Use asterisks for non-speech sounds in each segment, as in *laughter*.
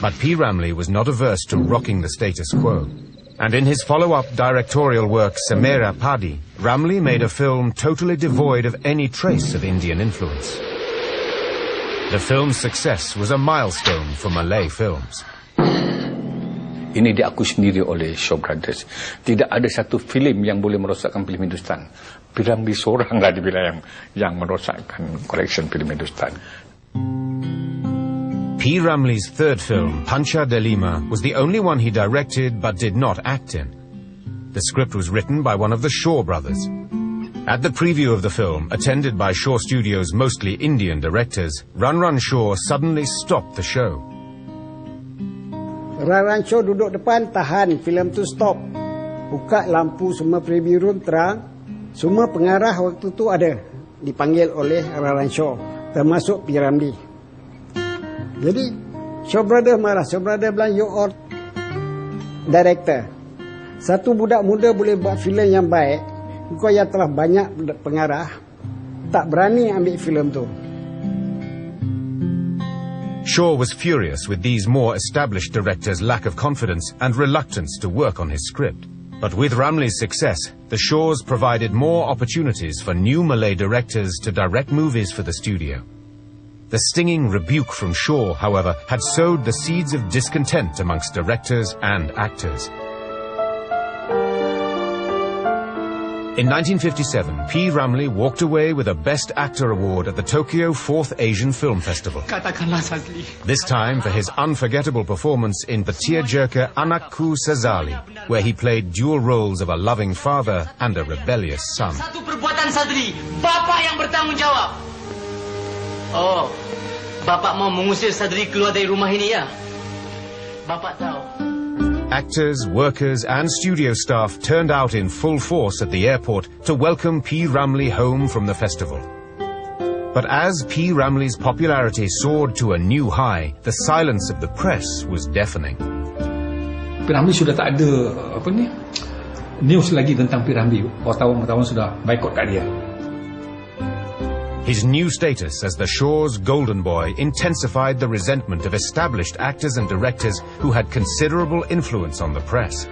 But P. Ramlee was not averse to rocking the status quo. And in his follow-up directorial work Semera Padi, Ramlee made a film totally devoid of any trace of Indian influence. The film's success was a milestone for Malay films. Ini diakui sendiri oleh Shaw Brothers. Tidak ada satu filem yang boleh merosakkan filem Hindustan. Piramli seorang lah dibilang yang, yang merosakkan koleksi filem Hindustan. P. Ramlee's third film, Pancha de Lima, was the only one he directed but did not act in. The script was written by one of the Shaw brothers. At the preview of the film, attended by Shaw Studios' mostly Indian directors, Run Run Shaw suddenly stopped the show. Run Show duduk depan tahan filem tu stop. Buka lampu semua preview room terang. Semua pengarah waktu tu ada dipanggil oleh Run Show termasuk Piramli. Jadi Shaw Brother marah. Brother bilang you are director. Satu budak muda boleh buat filem yang baik. Kau yang telah banyak pengarah tak berani ambil filem tu. Shaw was furious with these more established directors' lack of confidence and reluctance to work on his script. But with Ramlee's success, the Shaws provided more opportunities for new Malay directors to direct movies for the studio. The stinging rebuke from Shaw, however, had sowed the seeds of discontent amongst directors and actors. In 1957, P. Ramlee walked away with a Best Actor award at the Tokyo 4th Asian Film Festival. This time for his unforgettable performance in the tearjerker Anakku Sazali, where he played dual roles of a loving father and a rebellious son. Oh, Bapak mau mengusir Sadri keluar dari rumah ini ya? Bapak tahu. Actors, workers, and studio staff turned out in full force at the airport to welcome P. Ramlee home from the festival. But as P. Ramlee's popularity soared to a new high, the silence of the press was deafening. Piramli sudah tak ada apa ni news lagi tentang Piramli. Wartawan-wartawan sudah baikot kat dia. His new status as the Shaw's golden boy intensified the resentment of established actors and directors who had considerable influence on the press.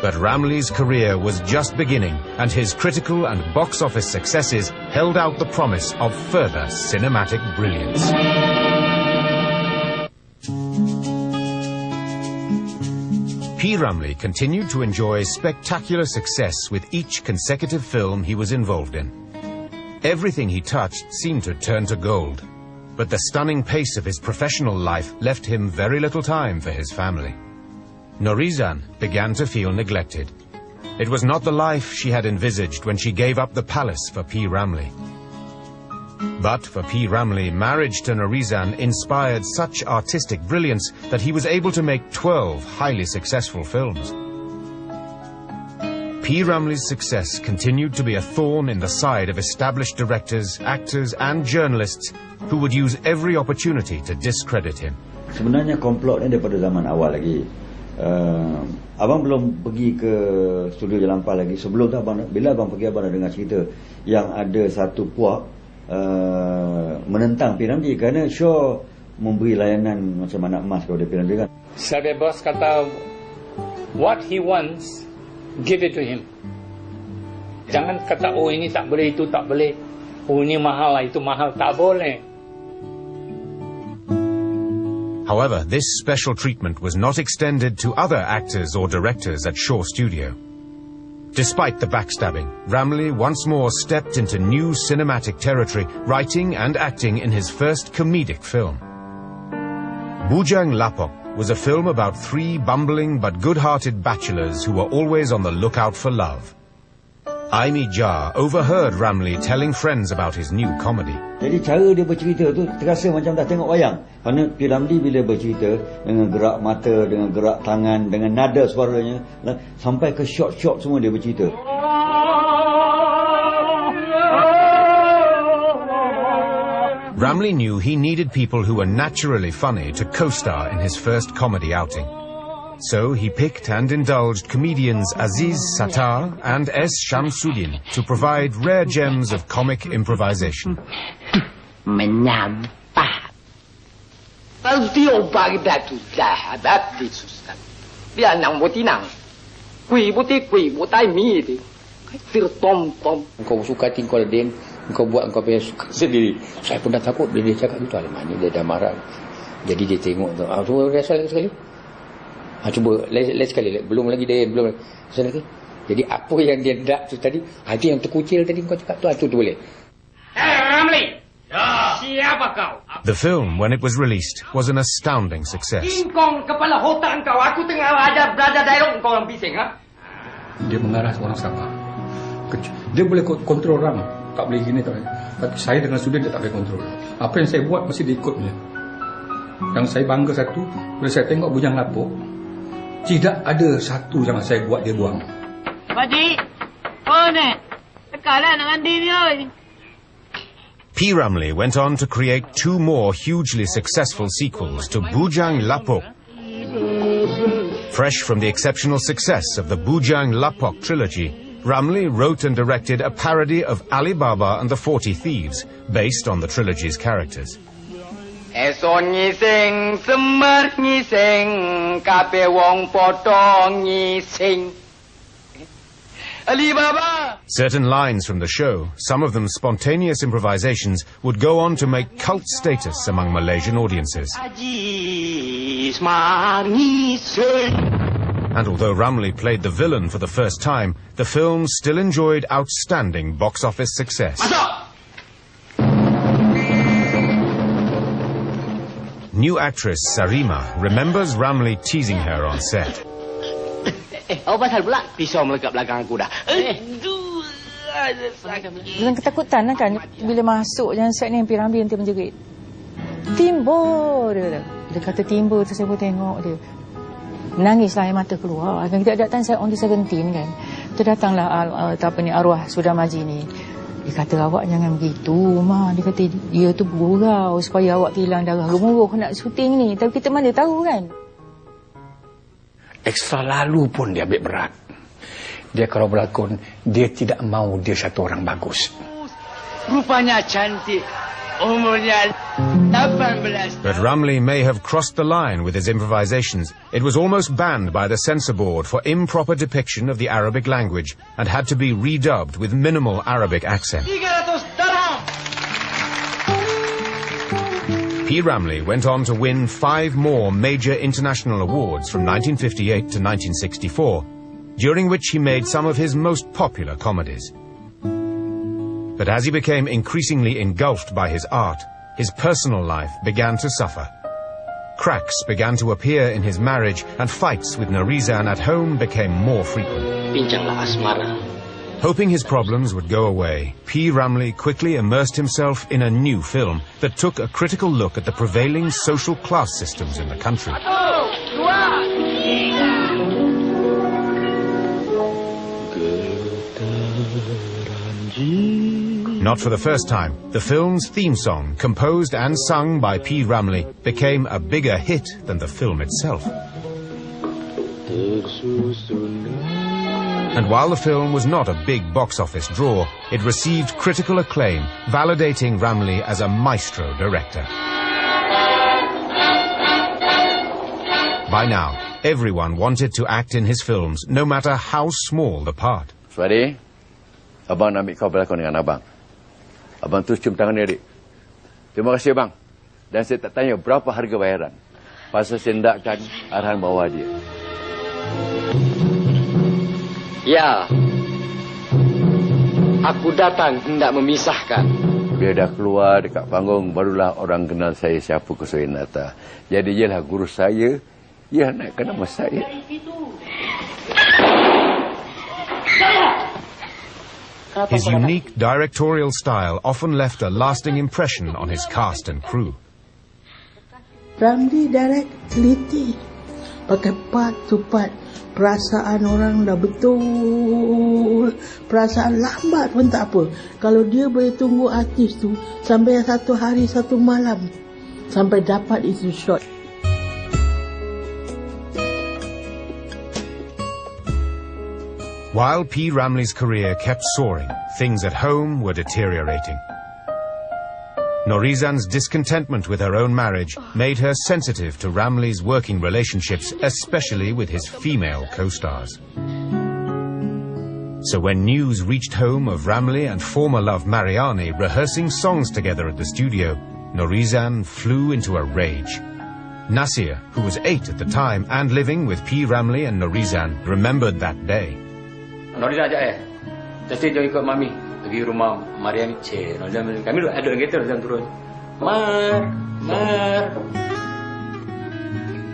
But Ramlee's career was just beginning, and his critical and box office successes held out the promise of further cinematic brilliance. P. Ramlee continued to enjoy spectacular success with each consecutive film he was involved in. Everything he touched seemed to turn to gold. But the stunning pace of his professional life left him very little time for his family. Norizan began to feel neglected. It was not the life she had envisaged when she gave up the palace for P. Ramlee. But for P. Ramlee, marriage to Norizan inspired such artistic brilliance that he was able to make 12 highly successful films. P. Ramlee's success continued to be a thorn in the side of established directors, actors, and journalists who would use every opportunity to discredit him. Sebenarnya komplot ni daripada zaman awal lagi. Uh, abang belum pergi ke studio Jalampah lagi. Sebelum tu abang, bila abang pergi abang dah dengar cerita yang ada satu puak uh, menentang P. Ramlee kerana Shaw memberi layanan macam anak emas kepada P. Ramlee kan. Sebagai bos kata what he wants give it to him. Jangan kata oh ini tak boleh itu tak boleh. Oh ini mahal ah, itu mahal tak boleh. However, this special treatment was not extended to other actors or directors at Shaw Studio. Despite the backstabbing, Ramlee once more stepped into new cinematic territory, writing and acting in his first comedic film. Bujang Lapok was a film about three bumbling but good-hearted bachelors who were always on the lookout for love. Aimi Jar overheard Ramli telling friends about his new comedy. Jadi cara dia bercerita tu terasa macam dah tengok wayang. Kerana P. Ramlee bila bercerita dengan gerak mata, dengan gerak tangan, dengan nada suaranya sampai ke shot-shot semua dia bercerita. Ramlee knew he needed people who were naturally funny to co-star in his first comedy outing. So he picked and indulged comedians Aziz Sattar and S. Shamsuddin to provide rare gems of comic improvisation. *laughs* Menyampah. Kalau dia bagda tu dah habab di susah. Dia nang buti nang. Kui buti kui butai mi di. Tir tom tom. Kau suka tingkol din, kau buat kau punya suka sendiri. Saya pun dah takut dia, dia cakap gitu. Alamak ni dia dah marah. Jadi dia tengok tu. Ah, cuba rasa lagi sekali. Ah, cuba lagi sekali. Belum lagi dia, belum lagi. Rasa lagi. Jadi apa yang dia nak tu tadi, ah, itu yang terkucil tadi kau cakap tu, ah, tu, tu boleh. Eh, Ramli. Siapa kau? The film, when it was released, was an astounding success. Kingkong kepala otak kau. Aku tengah ada berada dialog kau orang bising, ha? Dia mengarah seorang. Kecu- Dia boleh ko- kontrol orang. Tak boleh gini, tak boleh. Tapi saya dengan Sudin dia tak boleh kontrol. Apa yang saya buat mesti dia ikut punya. Yang saya bangga satu, bila saya tengok bujang lapuk, tidak ada satu yang saya buat dia buang. Pakcik, oh ni, tekanlah nak mandi ni oi. P. Ramlee went on to create two more hugely successful sequels to Bujang Lapok. Fresh from the exceptional success of the Bujang Lapok trilogy, Ramlee wrote and directed a parody of Ali Baba and the Forty Thieves, based on the trilogy's characters. Eson ngising, semar ngising, kape wong potong ngising. Certain lines from the show, some of them spontaneous improvisations, would go on to make cult status among Malaysian audiences. Aji semar ngising. And although Ramlee played the villain for the first time, the film still enjoyed outstanding box office success. New actress Sarima remembers Ramlee teasing her on set. Eh, pasal pula? Pisau melekat belakang aku dah. Eh, Dengan ketakutan lah kan Bila masuk dalam set ni Hampir Ramli nanti menjerit Timbo dia kata Dia kata timbo tu saya pun tengok dia Menangislah air mata keluar. Kan Kita datang saya on the 17 kan. Tu datanglah uh, apa ni arwah Sudah Maji ni. Dia kata awak jangan begitu Ma. Dia kata dia tu bergurau Supaya awak hilang darah Gemuruh nak syuting ni. Tapi kita mana tahu kan? Ekstra lalu pun dia ambil berat. Dia kalau berlakon, dia tidak mau dia satu orang bagus. Rupanya cantik. Umurnya 18 But Ramlee may have crossed the line with his improvisations. It was almost banned by the censor board for improper depiction of the Arabic language and had to be redubbed with minimal Arabic accent. P. Ramlee went on to win five more major international awards from 1958 to 1964, during which he made some of his most popular comedies. But as he became increasingly engulfed by his art, his personal life began to suffer. Cracks began to appear in his marriage, and fights with Narizan at home became more frequent. Hoping his problems would go away, P. Ramlee quickly immersed himself in a new film that took a critical look at the prevailing social class systems in the country. Not for the first time, the film's theme song, composed and sung by P. Ramlee, became a bigger hit than the film itself. And while the film was not a big box office draw, it received critical acclaim, validating Ramlee as a maestro director. By now, everyone wanted to act in his films, no matter how small the part. Suadi, abang nak ambil kau berlakon dengan abang. Abang terus cium tangan dia, adik. Terima kasih, bang. Dan saya tak tanya berapa harga bayaran. Pasal saya hendakkan arahan bawa dia. Ya. Aku datang hendak memisahkan. Dia dah keluar dekat panggung, barulah orang kenal saya siapa Kusuinata. Jadi ialah guru saya, ia naikkan nama saya. His unique directorial style often left a lasting impression on his cast and crew. Ramli direct teliti. Pakai part to part. Perasaan orang dah betul. Perasaan lambat pun tak apa. Kalau dia boleh tunggu artis tu sampai satu hari satu malam. Sampai dapat itu shot. While P. Ramlee's career kept soaring, things at home were deteriorating. Norizan's discontentment with her own marriage made her sensitive to Ramley's working relationships, especially with his female co-stars. So when news reached home of Ramley and former love Mariani rehearsing songs together at the studio, Norizan flew into a rage. Nasir, who was eight at the time and living with P. Ramley and Norizan, remembered that day. Norizan ajak eh. Justin jom ikut mami pergi rumah Mariani. Cik, Norizan kami ada kereta Norizan turun. Mar, Mar.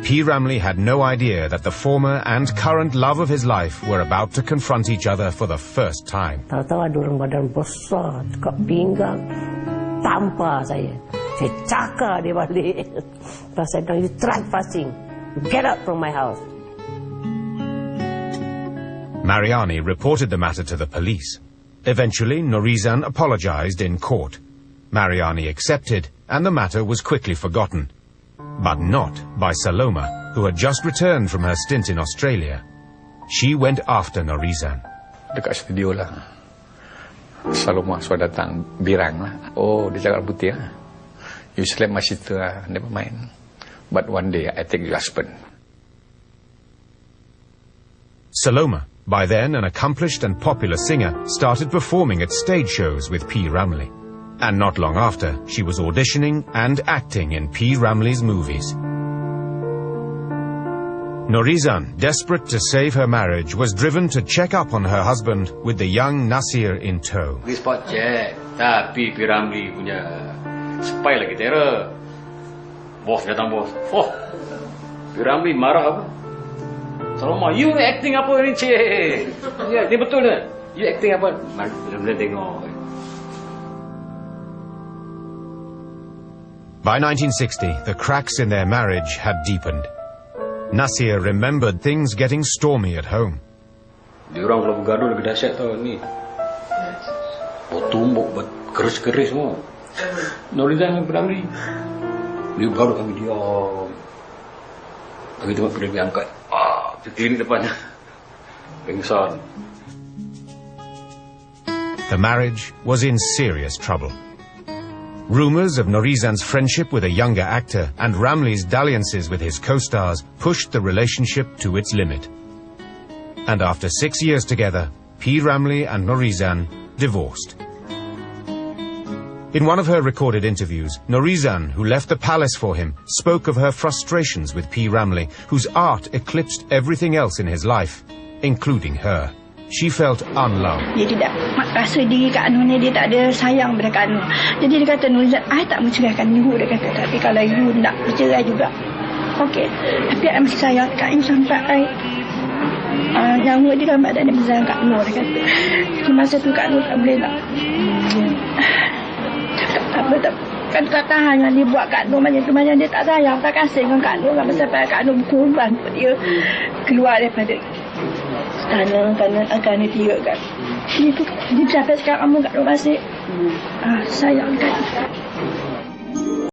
P. Ramley had no idea that the former and current love of his life were about to confront each other for the first time. Tahu-tahu ada orang badan besar, dekat pinggang, tampar saya. Saya cakar dia balik. *laughs* Lepas saya bilang, you trespassing. Get out from my house. Mariani reported the matter to the police. Eventually, Norizan apologized in court. Mariani accepted, and the matter was quickly forgotten. But not by Saloma, who had just returned from her stint in Australia. She went after Norizan. Dekat studio lah. Saloma sudah datang birang lah. Oh, dia cakap putih lah. You slap my sister lah. Never mind. But one day, I take your husband. Saloma, by then an accomplished and popular singer, started performing at stage shows with P. Ramley. And not long after, she was auditioning and acting in P. Ramley's movies. Norizan, desperate to save her marriage, was driven to check up on her husband with the young Nasir in tow. Piramli. Oh, marah apa? Saloma, you acting apa ni cik? Ya, ni betul ke? You acting apa? Mari, Piramli tengok. By 1960, the cracks in their marriage had deepened. Nasir remembered things getting stormy at home. Dia orang kalau bergaduh lebih dahsyat tau ni. Oh, Bertumbuk, keris-keris semua. Norizan dengan Piramli. Dia bergaduh kami diam. Kami tengok Piramli angkat. Depannya. Pengsan. The marriage was in serious trouble. Rumors of Norizan's friendship with a younger actor and Ramley's dalliances with his co-stars pushed the relationship to its limit. And after six years together, P. Ramley and Norizan divorced. In one of her recorded interviews, Norizan, who left the palace for him, spoke of her frustrations with P. Ramley, whose art eclipsed everything else in his life, including her. She felt unloved. Dia tidak rasa diri Kak Nur ni dia tak ada sayang pada Kak Nur. Jadi dia kata Nurizan, I tak menceraikan you. Dia kata, tapi kalau you nak bercerai juga. Okey. Tapi I masih sayang Kak You sampai I uh, nyawa dia dalam badan dia bersayang Kak Nur. Dia kata, di masa tu Kak Nur tak boleh nak. Kan tak tahan yang dia buat Kak Nur macam tu macam dia tak sayang tak kasih dengan Kak Nur. Sampai Kak Nur berkorban untuk dia keluar daripada tanah tanah akan dia kan dia tu dia sampai sekarang kamu kat rumah masih ah, sayang kan